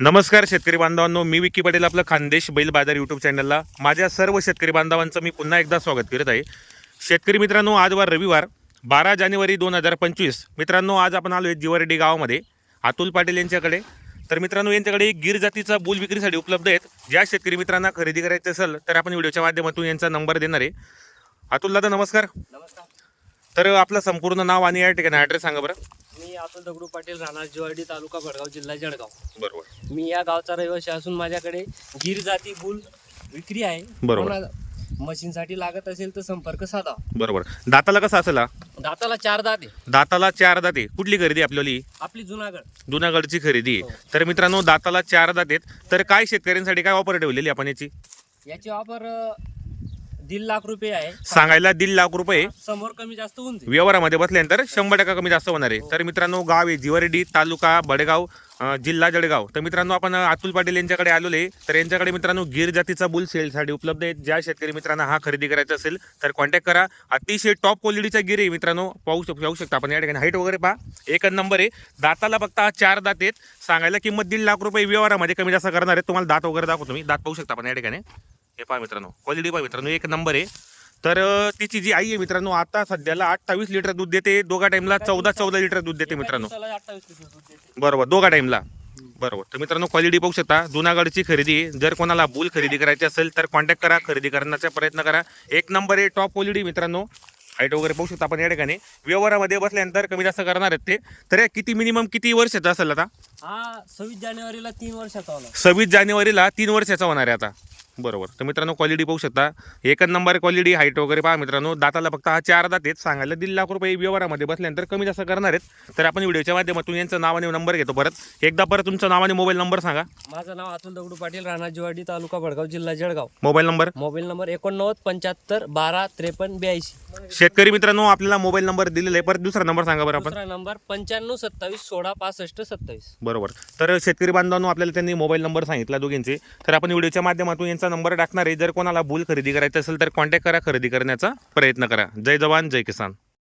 नमस्कार शेतकरी बांधवांनो मी विकी पटेल आपलं खानदेश बैल बाजार यूट्यूब चॅनलला माझ्या सर्व शेतकरी बांधवांचं मी पुन्हा एकदा स्वागत करत आहे. शेतकरी मित्रांनो आज वार रविवार बारा जानेवारी दोन हजार पंचवीस. मित्रांनो आज आपण आलो आहे जिवारेड्डी गावामध्ये अतुल पाटील यांच्याकडे. तर मित्रांनो यांच्याकडे एक गिर जातीचा बुल विक्रीसाठी उपलब्ध आहेत. ज्या शेतकरी मित्रांना खरेदी करायचं असेल तर आपण व्हिडिओच्या माध्यमातून यांचा नंबर देणार आहे. अतुल दादा नमस्कार. नमस्कार. तर आपलं संपूर्ण नाव आणि या ठिकाणी ॲड्रेस सांगा बरं. मी अतुल दगडू पाटील राहणार जिवाडी तालुका भडगाव जिल्हा जळगाव. बरोबर. मी या गावचा रहिवासी असून माझ्याकडे गिर जाती बुल विक्री आहे. बरोबर. कोणाला मशीनसाठी लागत असेल तर संपर्क साधा. बरोबर. दाताला कसा असेल हा? दाताला चार दात. आहे दाताला चार दाते. कुठली खरेदी आपल्याली? आपली जुनागड. जुनागडची खरेदी. हो. तर मित्रांनो दाताला चार दात आहेत तर काय शेतकऱ्यांसाठी काय ऑफर ठेवलेली आपण याची? याची ऑफर दीड लाख रुपये आहे. सांगायला दीड लाख रुपये. समोर कमी जास्त होऊन जाईल. व्यवहारामध्ये बसल्यानंतर शंभर टक्का कमी जास्त होणार आहे. तर मित्रांनो गाव आहे जिवरेडी तालुका बडगाव जिल्हा जळगाव. तर मित्रांनो आपण अतुल पाटील यांच्याकडे आलेलो आहे. तर यांच्याकडे मित्रांनो गिर जातीचा बुल सेलसाठी उपलब्ध आहे. ज्या शेतकरी मित्रांना हा खरेदी करायचा असेल तर कॉन्टॅक्ट करा. अतिशय टॉप क्वालिटीचा गिर आहे मित्रांनो. पाहू शक पाहू शकता आपण. या ठिकाणी हाईट वगैरे पहा. एकच नंबर आहे. दाताला फक्त हा चार दात आहेत. सांगायला किंमत दीड लाख रुपये व्यवहारामध्ये कमी जास्त करणार आहे तुम्हाला दात वगैरे दाखवतो मी. दात पाहू शकता आपण या ठिकाणी. हे पहा मित्रांनो क्वालिटी पहा मित्रांनो एक नंबर आहे. तर तिची जी आई आहे मित्रांनो आता सध्याला अठ्ठावीस लिटर दूध देते दोघा टाइमला चौदा चौदा लिटर दूध देते मित्रांनो. एका दिवसाला 28 लिटर दूध देते. बरोबर दोघा टाइमला बरोबर तर मित्रांनो क्वालिटी पाहू शकता जुनागडची खरेदी. जर कोणाला बुल खरेदी करायची असेल तर कॉन्टॅक्ट करा खरेदी करण्याचा प्रयत्न करा. एक नंबर आहे टॉप क्वालिटी मित्रांनो. हाईट वगैरे पाहू शकता आपण या ठिकाणी. व्यवहारामध्ये बसल्यानंतर कमी जास्त करणार आहेत ते. तर हे किती मिनिमम किती वर्षाचा असेल आता? सव्वीस जानेवारीला तीन वर्षाचा सव्वीस जानेवारीला तीन वर्षाचा होणार आहे आता. बरोबर. तर मित्रांनो क्वालिटी पाहू शकता. एकच नंबर क्वालिटी हाईट वगैरे पहा मित्रांनो. दाताला फक्त हा चार दात आहेत. सांगायला दीड लाख रुपये व्यवहारामध्ये बसल्यानंतर कमी जास्त करणार आहेत. तर आपण व्हिडिओच्या माध्यमातून यांचं नाव आणि नंबर घेतो परत. एकदा परत तुमचं नाव आणि मोबाईल नंबर सांगा. माझं नाव अतुल दगडू पाटील राहणार जिवाडी तालुका भडगाव जिल्हा Jalgaon. Mobile number mobile number एकोणनव्वद पंच्याहत्तर बारा त्रेपन्न ब्याऐंशी. शेतकरी मित्रांनो आपल्याला मोबाईल नंबर दिलेला आहे. परत दुसरा नंबर सांगा बरं आपण. नंबर पंच्याण्णव सत्तावीस सोळा पासष्ट सत्तावीस. बरोबर. तर शेतकरी बांधवांनो आपल्याला त्यांनी मोबाईल नंबर सांगितला दोघींचे. तर आपण व्हिडिओच्या माध्यमातून यांचा नंबर टाकणार आहे. जर कोणाला बुल खरेदी करायचं असेल तर कॉन्टॅक्ट करा खरेदी करण्याचा प्रयत्न करा. जय जवान जय किसान.